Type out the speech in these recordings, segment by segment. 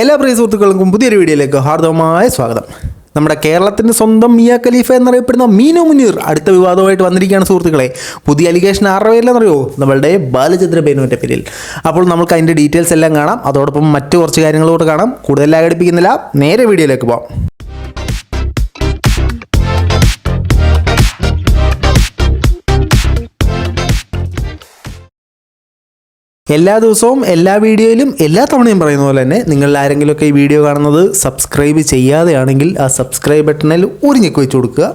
എല്ലാ പ്രിയ സുഹൃത്തുക്കൾക്കും പുതിയൊരു വീഡിയോയിലേക്ക് ഹാർദവമായ സ്വാഗതം. നമ്മുടെ കേരളത്തിന്റെ സ്വന്തം മിയ ഖലീഫ എന്നറിയപ്പെടുന്ന മീനു മുനീർ അടുത്ത വിവാദമായിട്ട് വന്നിരിക്കുകയാണ് സുഹൃത്തുക്കളെ. പുതിയ അലിഗേഷൻ ആരുടെ പേരിലെന്നറിയോ നമ്മളുടെ ബാലചന്ദ്ര ബേനുവിന്റെ പേരിൽ. അപ്പോൾ നമുക്ക് അതിന്റെ ഡീറ്റെയിൽസ് എല്ലാം കാണാം. അതോടൊപ്പം മറ്റു കുറച്ച് കാര്യങ്ങളോട് കാണാം. കൂടുതൽ അടുപ്പിക്കുന്നില്ല നേരെ വീഡിയോയിലേക്ക് പോകാം എല്ലാ ദിവസവും എല്ലാ വീഡിയോയിലും എല്ലാ തവണയും പറയുന്ന പോലെ തന്നെ നിങ്ങൾ ആരെങ്കിലുമൊക്കെ ഈ വീഡിയോ കാണുന്നത് സബ്സ്ക്രൈബ് ചെയ്യാതെയാണെങ്കിൽ ആ സബ്സ്ക്രൈബ് ബട്ടണിൽ ഒരു വെച്ച് കൊടുക്കുക.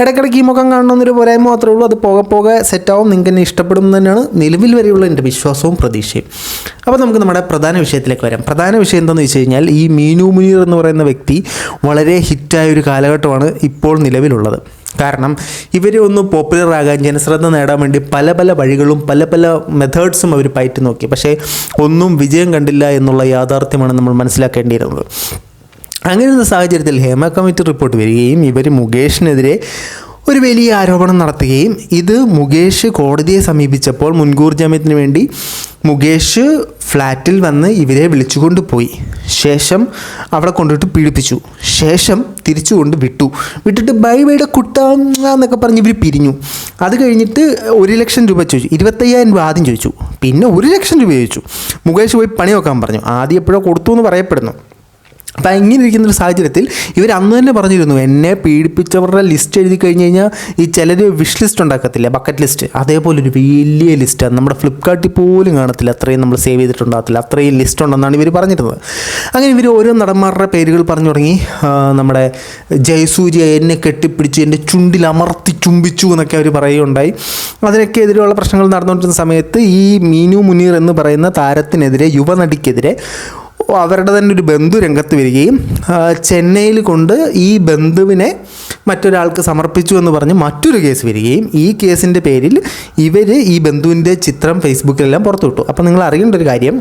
ഇടയ്ക്കിടയ്ക്ക് ഈ മുഖം കാണണമെന്നൊരു പോരായ്മ മാത്രമേ ഉള്ളൂ. അത് പോകെ പോകെ സെറ്റാവും നിങ്ങൾക്ക് എന്നെ ഇഷ്ടപ്പെടും തന്നെയാണ് നിലവിൽ വരെയുള്ള എന്റെ വിശ്വാസവും പ്രതീക്ഷയും. അപ്പോൾ നമുക്ക് നമ്മുടെ പ്രധാന വിഷയത്തിലേക്ക് വരാം. പ്രധാന വിഷയം എന്താണെന്ന് വെച്ച് കഴിഞ്ഞാൽ ഈ മീനു മുനീർ എന്ന് പറയുന്ന വ്യക്തി വളരെ ഹിറ്റായ ഒരു കാലഘട്ടമാണ് ഇപ്പോൾ നിലവിലുള്ളത്. കാരണം ഇവർ ഒന്ന് പോപ്പുലർ ആകാൻ ജനശ്രദ്ധ നേടാൻ വേണ്ടി പല പല വഴികളും പല പല മെത്തേഡ്സും അവർ പയറ്റി നോക്കി. പക്ഷേ ഒന്നും വിജയം കണ്ടില്ല എന്നുള്ള യാഥാർത്ഥ്യമാണ് നമ്മൾ മനസ്സിലാക്കേണ്ടിയിരുന്നത്. അങ്ങനെയുള്ള സാഹചര്യത്തിൽ ഹേമ കമ്മിറ്റി റിപ്പോർട്ട് വരികയും ഇവർ മുകേഷിനെതിരെ ഒരു വലിയ ആരോപണം നടത്തുകയും ഇത് മുകേഷ് കോടതിയെ സമീപിച്ചപ്പോൾ മുൻകൂർ ജാമ്യത്തിന് വേണ്ടി മുകേഷ് ഫ്ലാറ്റിൽ വന്ന് ഇവരെ വിളിച്ചുകൊണ്ട് പോയി ശേഷം അവിടെ കൊണ്ടിട്ട് പീഡിപ്പിച്ചു. ശേഷം തിരിച്ചു കൊണ്ട് വിട്ടു. വിട്ടിട്ട് ബൈ ബൈയുടെ കുട്ട എന്നൊക്കെ പറഞ്ഞ് ഇവർ പിരിഞ്ഞു. അത് കഴിഞ്ഞിട്ട് ഒരു ലക്ഷം രൂപ ചോദിച്ചു. ഇരുപത്തയ്യായിരം രൂപ ആദ്യം ചോദിച്ചു. പിന്നെ ഒരു ലക്ഷം രൂപ ചോദിച്ചു. മുകേഷ് പോയി പണി നോക്കാൻ പറഞ്ഞു. ആദ്യം എപ്പോഴോ കൊടുത്തു എന്ന് പറയപ്പെടുന്നു. അപ്പം ഇങ്ങനെ ഇരിക്കുന്ന ഒരു സാഹചര്യത്തിൽ ഇവർ അന്ന് തന്നെ പറഞ്ഞിരുന്നു എന്നെ പീഡിപ്പിച്ചവരുടെ ലിസ്റ്റ് എഴുതി കഴിഞ്ഞ് കഴിഞ്ഞാൽ ഈ ചിലർ വിഷ് ലിസ്റ്റ് ഉണ്ടാക്കത്തില്ല ബക്കറ്റ് ലിസ്റ്റ് അതേപോലെ ഒരു വലിയ ലിസ്റ്റാണ് നമ്മുടെ ഫ്ലിപ്കാർട്ടിൽ പോലും കാണത്തില്ല അത്രയും നമ്മൾ സേവ് ചെയ്തിട്ടുണ്ടാകത്തില്ല അത്രയും ലിസ്റ്റ് ഉണ്ടെന്നാണ് ഇവർ പറഞ്ഞിരുന്നത്. അങ്ങനെ ഇവർ ഓരോ നടന്മാരുടെ പേരുകൾ പറഞ്ഞു തുടങ്ങി. നമ്മുടെ ജയസൂര്യ എന്നെ കെട്ടിപ്പിടിച്ച് എന്റെ ചുണ്ടിൽ അമർത്തി ചുംബിച്ചു എന്നൊക്കെ അവർ പറയുകയുണ്ടായി. അതിനൊക്കെ എതിരെയുള്ള പ്രശ്നങ്ങൾ നടന്നുകൊണ്ടിരുന്ന സമയത്ത് ഈ മീനു മുനീർ എന്ന് പറയുന്ന താരത്തിനെതിരെ യുവനടിക്കെതിരെ അവരുടെ തന്നെ ഒരു ബന്ധു രംഗത്ത് വരികയും ചെന്നൈയിൽ കൊണ്ട് ഈ ബന്ധുവിനെ മറ്റൊരാൾക്ക് സമർപ്പിച്ചു എന്ന് പറഞ്ഞ് മറ്റൊരു കേസ് വരികയും ഈ കേസിന്റെ പേരിൽ ഇവർ ഈ ബന്ധുവിന്റെ ചിത്രം ഫേസ്ബുക്കിലെല്ലാം പുറത്തുവിട്ടു അപ്പോൾ നിങ്ങൾ അറിയേണ്ട ഒരു കാര്യം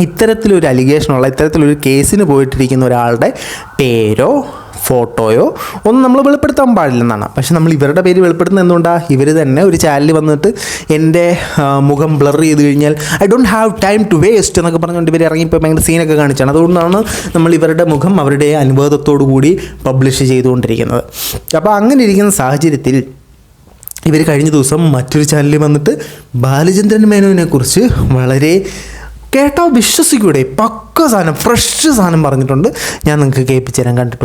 ഇത്തരത്തിലൊരു അലിഗേഷനുള്ള ഇത്തരത്തിലൊരു കേസിന് പോയിട്ടിരിക്കുന്ന ഒരാളുടെ പേരോ ഫോട്ടോയോ ഒന്നും നമ്മൾ വെളിപ്പെടുത്താൻ പാടില്ലെന്നാണ്. പക്ഷെ നമ്മൾ ഇവരുടെ പേര് വെളിപ്പെടുത്തുന്നത് എന്തുകൊണ്ടാണ് ഇവർ തന്നെ ഒരു ചാനലിൽ വന്നിട്ട് എന്റെ മുഖം ബ്ലർ ചെയ്ത് കഴിഞ്ഞാൽ I don't have time to waste എന്നൊക്കെ പറഞ്ഞുകൊണ്ട് ഇവർ ഇറങ്ങിപ്പോൾ ഭയങ്കര സീനൊക്കെ കാണിച്ചാണ്. അതുകൊണ്ടാണ് നമ്മൾ ഇവരുടെ മുഖം അവരുടെ അനുവാദത്തോടു കൂടി പബ്ലിഷ് ചെയ്തുകൊണ്ടിരിക്കുന്നത്. അപ്പോൾ അങ്ങനെ ഇരിക്കുന്ന സാഹചര്യത്തിൽ ഇവർ കഴിഞ്ഞ ദിവസം മറ്റൊരു ചാനലിൽ വന്നിട്ട് ബാലചന്ദ്രൻ മേനോനെ കുറിച്ച് വളരെ കേട്ടോ വിശ്വസിക്കൂടെ പക്ക സാധനം ഫ്രഷ് സാധനം പറഞ്ഞിട്ടുണ്ട്. ഞാൻ നിങ്ങൾക്ക് കേൾപ്പിച്ചു തരാൻ കണ്ടിട്ട്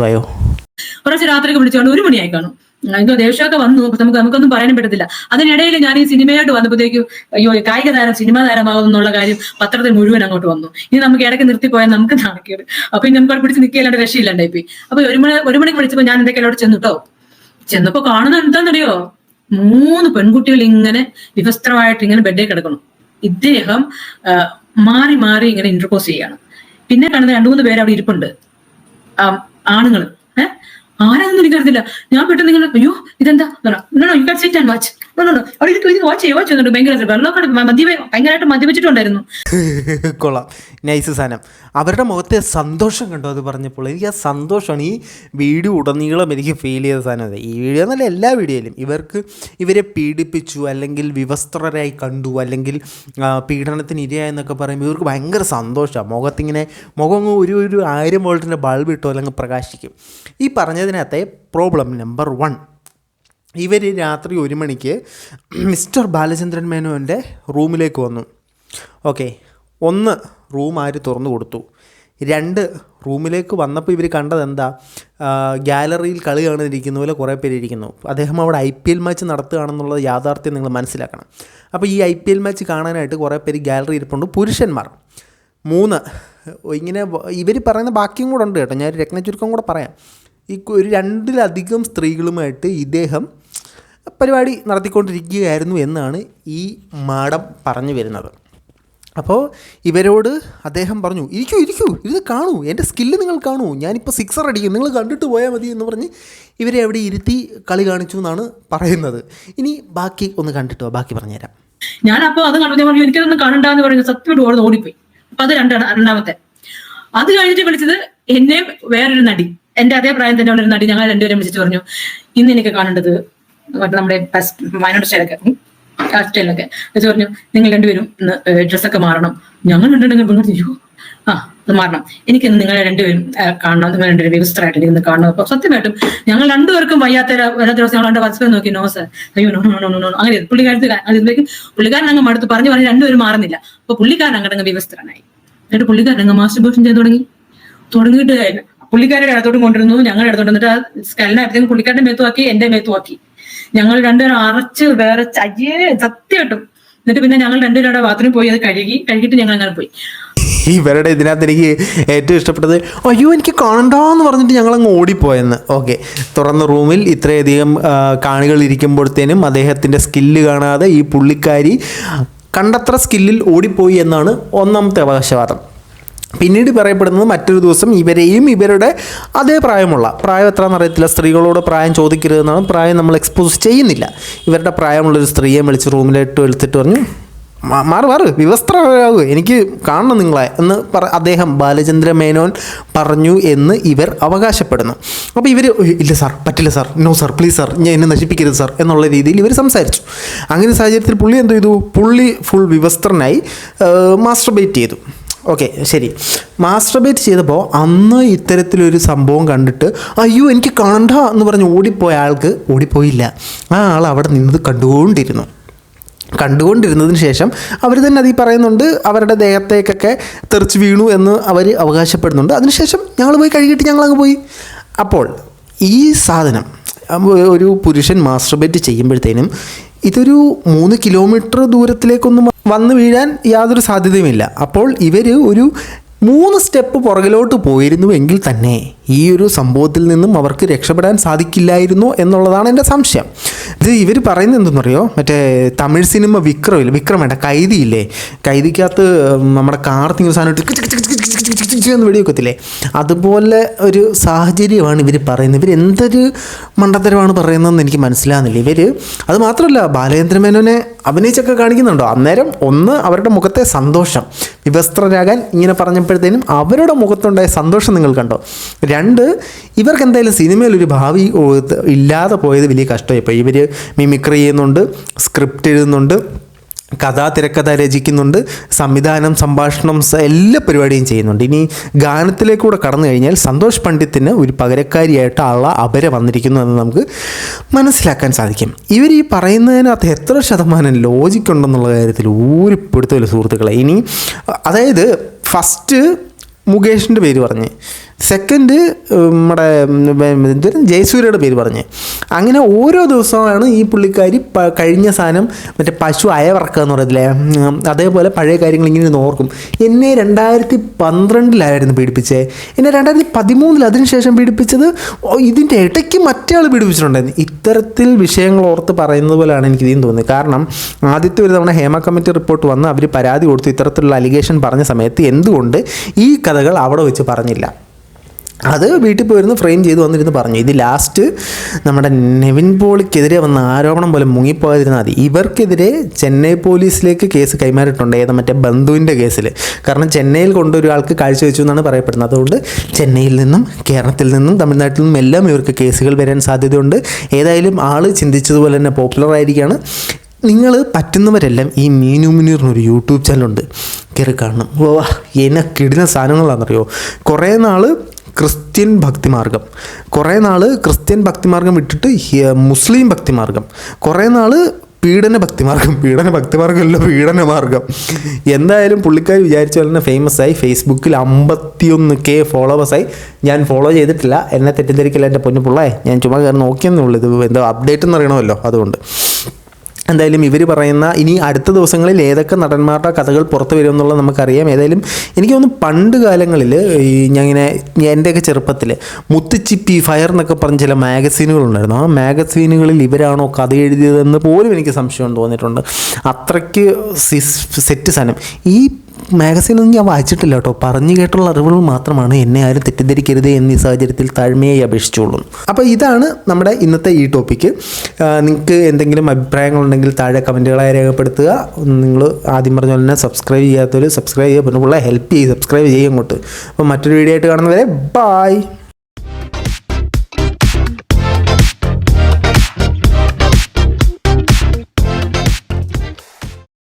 കുറച്ച് രാത്രിയൊക്കെ വിളിച്ചുകൊണ്ട് ഒരു മണിയായി കാണും. എനിക്ക് ദേഷ്യമൊക്കെ വന്നു നമുക്ക് നമുക്കൊന്നും പറയാനും പറ്റത്തില്ല. അതിനിടയിൽ ഞാൻ ഈ സിനിമയായിട്ട് വന്നപ്പോഴത്തേക്കും അയ്യോ കായിക താരം സിനിമാ താരമാകും എന്നുള്ള കാര്യം പത്രത്തിൽ മുഴുവൻ അങ്ങോട്ട് വന്നു. ഇനി നമുക്ക് ഇടയ്ക്ക് നിർത്തിപ്പോയാൽ നമുക്ക് നാണക്കേട്. അപ്പൊ ഇനി നമുക്ക് അവിടെ പിടിച്ച് നിൽക്കില്ലാണ്ട് രക്ഷയില്ലാണ്ടായി പോയി അപ്പൊ ഒരു മണി ഒരു മണിക്ക് വിളിച്ചപ്പോ ഞാൻ എന്തൊക്കെ അവിടെ ചെന്നിട്ടോ ചെന്നപ്പോ കാണുന്ന എന്താണെന്നറിയോ മൂന്ന് പെൺകുട്ടികൾ ഇങ്ങനെ വിവസ്ത്രമായിട്ട് ഇങ്ങനെ ബെഡേ കിടക്കണം ഇദ്ദേഹം മാറി മാറി ഇങ്ങനെ ഇന്റർപോസ് ചെയ്യാണ്. പിന്നെ കാണുന്ന രണ്ടു മൂന്ന് പേര് അവിടെ ഇരിപ്പുണ്ട്. ആണുങ്ങൾ. ആരാണെന്ന് എനിക്കറിയത്തില്ല ഞാൻ പെട്ടെന്ന് നിങ്ങൾ അയ്യോ ഇതെന്താ? You can sit and watch watch watch കൊള്ളാം. നൈസ് അവരുടെ മുഖത്തെ സന്തോഷം കണ്ടോ അത് പറഞ്ഞപ്പോൾ. എനിക്ക് ആ സന്തോഷമാണ്. ഈ വീഡിയോ ഉടനീളം എനിക്ക് ഫീൽ ചെയ്ത സാധനം ഈ വീഡിയോ എന്നല്ല എല്ലാ വീഡിയോയിലും. ഇവർക്ക് ഇവരെ പീഡിപ്പിച്ചു അല്ലെങ്കിൽ വിവസ്ത്രരായി കണ്ടു അല്ലെങ്കിൽ പീഡനത്തിന് ഇരയായെന്നൊക്കെ പറയുമ്പോൾ ഇവർക്ക് ഭയങ്കര സന്തോഷമാണ്. മുഖത്തിങ്ങനെ മുഖം ഒരു ഒരു ആയിരം വോൾട്ടിന്റെ ബൾബ് ഇട്ടോ അല്ലെങ്കിൽ പ്രകാശിക്കും. ഈ പറഞ്ഞതിനകത്തെ പ്രോബ്ലം നമ്പർ വൺ ഇവർ രാത്രി ഒരു മണിക്ക് മിസ്റ്റർ ബാലചന്ദ്രൻ മേനോന്റെ റൂമിലേക്ക് വന്നു. ഓക്കെ ഒന്ന് റൂം ആര് തുറന്നു കൊടുത്തു. രണ്ട് റൂമിലേക്ക് വന്നപ്പോൾ ഇവർ കണ്ടത് എന്താ? ഗാലറിയിൽ കളി കാണാനിരിക്കുന്ന പോലെ കുറേ പേര് ഇരിക്കുന്നു. അദ്ദേഹം അവിടെ ഐ പി എൽ മാച്ച് നടത്തുകയാണെന്നുള്ളത് യാഥാർത്ഥ്യം നിങ്ങൾ മനസ്സിലാക്കണം. അപ്പോൾ ഈ ഐ പി എൽ മാച്ച് കാണാനായിട്ട് കുറേ പേര് ഗാലറി ഇരിപ്പുണ്ട്. പുരുഷന്മാർ. മൂന്ന് ഇങ്ങനെ ഇവർ പറയുന്ന ബാക്കിയും കൂടെ ഉണ്ട് കേട്ടോ. ഞാൻ രത്നചുരുക്കം കൂടെ പറയാം. ഈ ഒരു രണ്ടിലധികം സ്ത്രീകളുമായിട്ട് ഇദ്ദേഹം പരിപാടി നടത്തിക്കൊണ്ടിരിക്കുകയായിരുന്നു എന്നാണ് ഈ മാഡം പറഞ്ഞു വരുന്നത്. അപ്പോൾ ഇവരോട് അദ്ദേഹം പറഞ്ഞു ഇരിക്കൂ ഇരിക്കൂ ഇത് കാണൂ എന്റെ സ്കില്ല് നിങ്ങൾ കാണൂ ഞാനിപ്പോൾ സിക്സർ അടിക്കും നിങ്ങൾ കണ്ടിട്ട് പോയാൽ മതി എന്ന് പറഞ്ഞ് ഇവരെ അവിടെ ഇരുത്തി കളി കാണിച്ചു എന്നാണ് പറയുന്നത്. ഇനി ബാക്കി ഒന്ന് കണ്ടിട്ടോ ബാക്കി പറഞ്ഞുതരാം. ഞാൻ അപ്പോൾ അത് കണ്ടു പറഞ്ഞു എനിക്കതൊന്നും കാണണ്ടെന്ന് പറഞ്ഞു ഓടുന്നു ഓടിപ്പോയി. അപ്പൊ അത് രണ്ടാണ് രണ്ടാമത്തെ. അത് കഴിഞ്ഞിട്ട് വിളിച്ചത് എന്നെയും വേറൊരു നടി. എന്റെ അതേ പ്രായം തന്നെ ഉള്ളൊരു നടി ഞങ്ങൾ രണ്ടുപേരും വിളിച്ചിട്ട് പറഞ്ഞു ഇന്ന് എനിക്ക് കാണേണ്ടത് നമ്മുടെ വയനാട് സ്റ്റൈലൊക്കെ സ്റ്റൈലൊക്കെ വെച്ച് പറഞ്ഞു നിങ്ങൾ രണ്ടുപേരും ഇന്ന് ഡ്രസ്സൊക്കെ മാറണം. ഞങ്ങൾ രണ്ടുപേരും അയ്യോ ആ അത് മാറണം. എനിക്ക് നിങ്ങളെ രണ്ടുപേരും കാണണം നിങ്ങൾ രണ്ടുപേരും വ്യവസ്ഥരായിട്ട് ഇന്ന് കാണണം. അപ്പൊ സത്യമായിട്ടും ഞങ്ങൾ രണ്ടുപേർക്കും വയ്യാത്ത ഒരു- ഒരു ദിവസം ഞങ്ങൾ രണ്ട് പരസ്പരം നോക്കി നോ സർ അയ്യോ നോ നോ നോ നോ അങ്ങനെ പുള്ളിക്കാരത്തിൽ പുള്ളിക്കാരൻ അങ്ങ് മടുത്ത് പറഞ്ഞു പറഞ്ഞ് രണ്ടുപേരും മാറുന്നില്ല. അപ്പൊ പുള്ളിക്കാരൻ അങ്ങനെ വ്യവസ്ഥരനായി എന്നിട്ട് പുള്ളിക്കാരൻ അങ്ങ് മാസ്റ്റർ ബോഷൻ ചെയ്ത് തുടങ്ങി. തുടങ്ങിയിട്ട് പുള്ളിക്കാരുടെ ഇടത്തോട്ട് കൊണ്ടിരുന്നു ഞങ്ങളുടെ ഇടത്തോട്ട് എന്നിട്ട് ആ സ്കലിനായപ്പോഴത്തേക്കും പുള്ളിക്കാരുടെ മേത്തുവാക്കി എന്റെ മേത്തുവാക്കി ഞങ്ങൾ രണ്ടുപേരും അറച്ച് വേറെ അയ്യേ സത്യമായിട്ടും എന്നിട്ട് പിന്നെ ഞങ്ങൾ രണ്ടുപേരും അവിടെ ബാത്റൂമിൽ പോയി അത് കഴുകി കഴുകിയിട്ട് ഞങ്ങൾ അങ്ങനെ പോയി. ഇവരുടെ ഇതിനകത്ത് എനിക്ക് ഏറ്റവും ഇഷ്ടപ്പെട്ടത് അയ്യോ എനിക്ക് കാണണ്ടോ എന്ന് പറഞ്ഞിട്ട് ഞങ്ങൾ അങ്ങ് ഓടിപ്പോയെന്ന്. ഓക്കെ തുറന്ന റൂമിൽ ഇത്രയധികം കാണികൾ ഇരിക്കുമ്പോഴത്തേനും അദ്ദേഹത്തിന്റെ സ്കില്ല് കാണാതെ ഈ പുള്ളിക്കാരി കണ്ടത്ര സ്കില്ലിൽ ഓടിപ്പോയി എന്നാണ് ഒന്നാമത്തെ അവകാശവാദം. പിന്നീട് പറയപ്പെടുന്നത് മറ്റൊരു ദിവസം ഇവരെയും ഇവരുടെ അതേ പ്രായമുള്ള പ്രായം എത്ര അറിയത്തില്ല സ്ത്രീകളോട് പ്രായം ചോദിക്കരുതെന്നാണ് പ്രായം നമ്മൾ എക്സ്പോസ് ചെയ്യുന്നില്ല. ഇവരുടെ പ്രായമുള്ളൊരു സ്ത്രീയെ വിളിച്ച് റൂമിലിട്ട് എടുത്തിട്ട് പറഞ്ഞു മാറി മാറ് വിവസ്ത്രമാകൂ എനിക്ക് കാണണം നിങ്ങളെ എന്ന് പറ അദ്ദേഹം ബാലചന്ദ്ര മേനോൻ പറഞ്ഞു എന്ന് ഇവർ അവകാശപ്പെടുന്നു. അപ്പോൾ ഇവർ ഇല്ല സാർ പറ്റില്ല sir no sir please sir ഞാൻ എന്നെ നശിപ്പിക്കരുത് സാർ എന്നുള്ള രീതിയിൽ ഇവർ സംസാരിച്ചു. അങ്ങനെ സാഹചര്യത്തിൽ പുള്ളി എന്ത് ചെയ്തു? പുള്ളി ഫുൾ വിവസ്ത്രനായി മാസ്റ്റർബേറ്റ് ചെയ്തു. ഓക്കെ ശരി. മാസ്റ്റർബേറ്റ് ചെയ്തപ്പോൾ അന്ന് ഇത്തരത്തിലൊരു സംഭവം കണ്ടിട്ട് അയ്യോ എനിക്ക് കാണണ്ട എന്ന് പറഞ്ഞ് ഓടിപ്പോയ ആൾക്ക് ഓടിപ്പോയില്ല. ആ ആൾ അവിടെ നിന്നത് കണ്ടുകൊണ്ടിരുന്നു. കണ്ടുകൊണ്ടിരുന്നതിന് ശേഷം അവർ തന്നെ അതീ പറയുന്നുണ്ട് അവരുടെ ദേഹത്തേക്കൊക്കെ തെറിച്ച് വീണു എന്ന് അവർ അവകാശപ്പെടുന്നുണ്ട്. അതിനുശേഷം ഞങ്ങൾ പോയി കഴുകിയിട്ട് ഞങ്ങളങ്ങ് പോയി. അപ്പോൾ ഈ സാധനം ഒരു പുരുഷൻ മാസ്റ്റർബേറ്റ് ചെയ്യുമ്പോഴത്തേനും ഇതൊരു മൂന്ന് കിലോമീറ്റർ ദൂരത്തിലേക്കൊന്നും വന്നു വീഴാൻ യാതൊരു സാധ്യതയുമില്ല. അപ്പോൾ ഇവർ ഒരു മൂന്ന് സ്റ്റെപ്പ് പുറകിലോട്ട് പോയിരുന്നുവെങ്കിൽ തന്നെ ഈ ഒരു സംഭവത്തിൽ നിന്നും അവർക്ക് രക്ഷപ്പെടാൻ സാധിക്കില്ലായിരുന്നു എന്നുള്ളതാണ് എന്റെ സംശയം. ഇവർ പറയുന്നത് എന്തെന്നറിയോ? മറ്റേ തമിഴ് സിനിമ വിക്രം ഇല്ല വിക്രം വേണ്ട കൈതി ഇല്ലേ കൈതിക്കകത്ത് നമ്മുടെ കാർത്തിക സാധനം എന്ന് വെടിവെക്കത്തില്ലേ? അതുപോലെ ഒരു സാഹചര്യമാണ് ഇവർ പറയുന്നത്. ഇവർ എന്തൊരു മണ്ടത്തരമാണ് പറയുന്നതെന്ന് എനിക്ക് മനസ്സിലാകുന്നില്ല. ഇവർ അത് മാത്രമല്ല ബാലചന്ദ്ര മേനോനെ അഭിനയിച്ചൊക്കെ കാണിക്കുന്നുണ്ടോ? അന്നേരം ഒന്ന് അവരുടെ മുഖത്തെ സന്തോഷം. വിവസ്ത്രരാകാൻ ഇങ്ങനെ പറഞ്ഞപ്പോഴത്തേനും അവരുടെ മുഖത്തുണ്ടായ സന്തോഷം നിങ്ങൾ കണ്ടോ? രണ്ട് ഇവർക്ക് എന്തായാലും സിനിമയിൽ ഒരു ഭാവി ഇല്ലാതെ പോയത് വലിയ കഷ്ടമായി. ഇപ്പോൾ ഇവർ മിമിക്രി ചെയ്യുന്നുണ്ട് സ്ക്രിപ്റ്റ് എഴുതുന്നുണ്ട് കഥ തിരക്കഥ രചിക്കുന്നുണ്ട് സംവിധാനം സംഭാഷണം എല്ലാ പരിപാടിയും ചെയ്യുന്നുണ്ട്. ഇനി ഗാനത്തിലേക്കൂടെ കടന്നു കഴിഞ്ഞാൽ സന്തോഷ് പണ്ഡിത്തിന് ഒരു പകരക്കാരിയായിട്ട് ആള അപര വന്നിരിക്കുന്നു എന്ന് നമുക്ക് മനസ്സിലാക്കാൻ സാധിക്കും. ഇവർ ഈ പറയുന്നതിനകത്ത് എത്ര ശതമാനം ലോജിക് ഉണ്ടെന്നുള്ള കാര്യത്തിൽ ഊരിപ്പെടുത്തല്ലോ സുഹൃത്തുക്കളെ. ഇനി അതായത് ഫസ്റ്റ് മുകേഷിന്റെ പേര് പറഞ്ഞ്. സെക്കൻഡ് നമ്മുടെ എന്തൊരു ജയസൂര്യയുടെ പേര് പറഞ്ഞ്. അങ്ങനെ ഓരോ ദിവസമാണ് ഈ പുള്ളിക്കാരി കഴിഞ്ഞ സാധനം മറ്റേ പശു അയവറക്കുക എന്ന് പറയത്തില്ലേ അതേപോലെ പഴയ കാര്യങ്ങൾ ഇങ്ങനെ ഓർക്കും. എന്നെ രണ്ടായിരത്തി പന്ത്രണ്ടിലായിരുന്നു പീഡിപ്പിച്ചത് എന്നെ രണ്ടായിരത്തി പതിമൂന്നിൽ അതിനുശേഷം പീഡിപ്പിച്ചത് ഇതിന്റെ ഇടയ്ക്ക് മറ്റേ ആൾ പീഡിപ്പിച്ചിട്ടുണ്ടായിരുന്നു. ഇത്തരത്തിൽ വിഷയങ്ങൾ ഓർത്ത് പറയുന്നത് പോലെയാണ് എനിക്ക് ഇതും തോന്നുന്നത്. കാരണം ആദ്യത്തെ ഒരു തവണ ഹേമ കമ്മിറ്റി റിപ്പോർട്ട് വന്ന് അവർ പരാതി കൊടുത്തു. ഇത്തരത്തിലുള്ള അലിഗേഷൻ പറഞ്ഞ സമയത്ത് എന്തുകൊണ്ട് ഈ കഥകൾ അവിടെ വെച്ച് പറഞ്ഞില്ല? അത് വീട്ടിൽ പോയിരുന്ന് ഫ്രെയിം ചെയ്ത് വന്നിരുന്നു പറഞ്ഞു. ഇത് ലാസ്റ്റ് നമ്മുടെ നെവിൻ പോളിക്കെതിരെ വന്ന ആരോപണം പോലെ മുങ്ങിപ്പോയതിരുന്നാൽ മതി. ഇവർക്കെതിരെ ചെന്നൈ പോലീസിലേക്ക് കേസ് കൈമാറിയിട്ടുണ്ട്. ഏതാ മറ്റേ ബന്ധുവിന്റെ കേസിൽ കാരണം ചെന്നൈയിൽ കൊണ്ടൊരാൾക്ക് കാഴ്ചവെച്ചു എന്നാണ് പറയപ്പെടുന്നത്. അതുകൊണ്ട് ചെന്നൈയിൽ നിന്നും കേരളത്തിൽ നിന്നും തമിഴ്നാട്ടിൽ നിന്നും എല്ലാം ഇവർക്ക് കേസുകൾ വരാൻ സാധ്യതയുണ്ട്. ഏതായാലും ആൾ ചിന്തിച്ചതുപോലെ തന്നെ പോപ്പുലർ ആയിരിക്കുകയാണ് നിങ്ങൾ പറ്റുന്നവരെല്ലാം ഈ മീനു മുനീറിനൊരു യൂട്യൂബ് ചാനലുണ്ട് കയറി കാണണം. ഓ എന്നെ കിടുന്ന സാധനങ്ങളാണെന്നറിയോ? കുറേ നാൾ ക്രിസ്ത്യൻ ഭക്തിമാർഗം. കുറേ നാൾ ക്രിസ്ത്യൻ ഭക്തിമാർഗം വിട്ടിട്ട് മുസ്ലിം ഭക്തിമാർഗം. കുറേ നാൾ പീഡന ഭക്തിമാർഗം. പീഡന ഭക്തിമാർഗമല്ല പീഡന മാർഗം. എന്തായാലും പുള്ളിക്കാർ വിചാരിച്ച പോലെ തന്നെ ഫേമസ് ആയി. ഫേസ്ബുക്കിൽ അമ്പത്തിയൊന്ന് കെ ഫോളോവേഴ്സായി ഞാൻ ഫോളോ ചെയ്തിട്ടില്ല. എന്നെ തെറ്റിദ്ധരിക്കില്ല എന്റെ പൊന്നു പിള്ളേ. ഞാൻ ചുമ്മാ കയറി നോക്കിയെന്നേ ഉള്ളൂ. ഇത് എന്തോ അപ്ഡേറ്റ് എന്ന് അറിയണമല്ലോ അതുകൊണ്ട്. എന്തായാലും ഇവർ പറയുന്ന ഇനി അടുത്ത ദിവസങ്ങളിൽ ഏതൊക്കെ നടന്മാരുടെ കഥകൾ പുറത്തു വരും എന്നുള്ളത് നമുക്കറിയാം. ഏതായാലും എനിക്ക് തോന്നുന്നു പണ്ട് കാലങ്ങളിൽ ഈ ഞാൻ ഇങ്ങനെ എന്റെയൊക്കെ ചെറുപ്പത്തിൽ മുത്തുച്ചിപ്പി ഫയർ എന്നൊക്കെ പറഞ്ഞ ചില മാഗസീനുകളുണ്ടായിരുന്നു ആ മാഗസീനുകളിൽ ഇവരാണോ കഥ എഴുതിയതെന്ന് പോലും എനിക്ക് സംശയം തോന്നിയിട്ടുണ്ട്. അത്രയ്ക്ക് സെറ്റ് സാധനം. ഈ മാഗസീനൊന്നും ഞാൻ വായിച്ചിട്ടില്ല കേട്ടോ. പറഞ്ഞു കേട്ടുള്ള അറിവുകൾ മാത്രമാണ് എന്നെ ആരും തെറ്റിദ്ധരിക്കരുത് ഈ സാഹചര്യത്തിൽ താഴ്മയായി അപേക്ഷിച്ചോളും അപ്പോൾ ഇതാണ് നമ്മുടെ ഇന്നത്തെ ഈ ടോപ്പിക്ക് നിങ്ങൾക്ക് എന്തെങ്കിലും അഭിപ്രായങ്ങളുണ്ടെങ്കിൽ താഴെ കമന്റുകളായി രേഖപ്പെടുത്തുക. നിങ്ങൾ ആദ്യം പറഞ്ഞ പോലെ തന്നെ സബ്സ്ക്രൈബ് ചെയ്യാത്തവർ സബ്സ്ക്രൈബ് ചെയ്യുക. പിന്നെ പിള്ളേ ഹെൽപ്പ് ചെയ്ത് സബ്സ്ക്രൈബ് ചെയ്യും അങ്ങോട്ട് അപ്പോൾ മറ്റൊരു വീഡിയോ ആയിട്ട് കാണുന്നവരെ ബായ്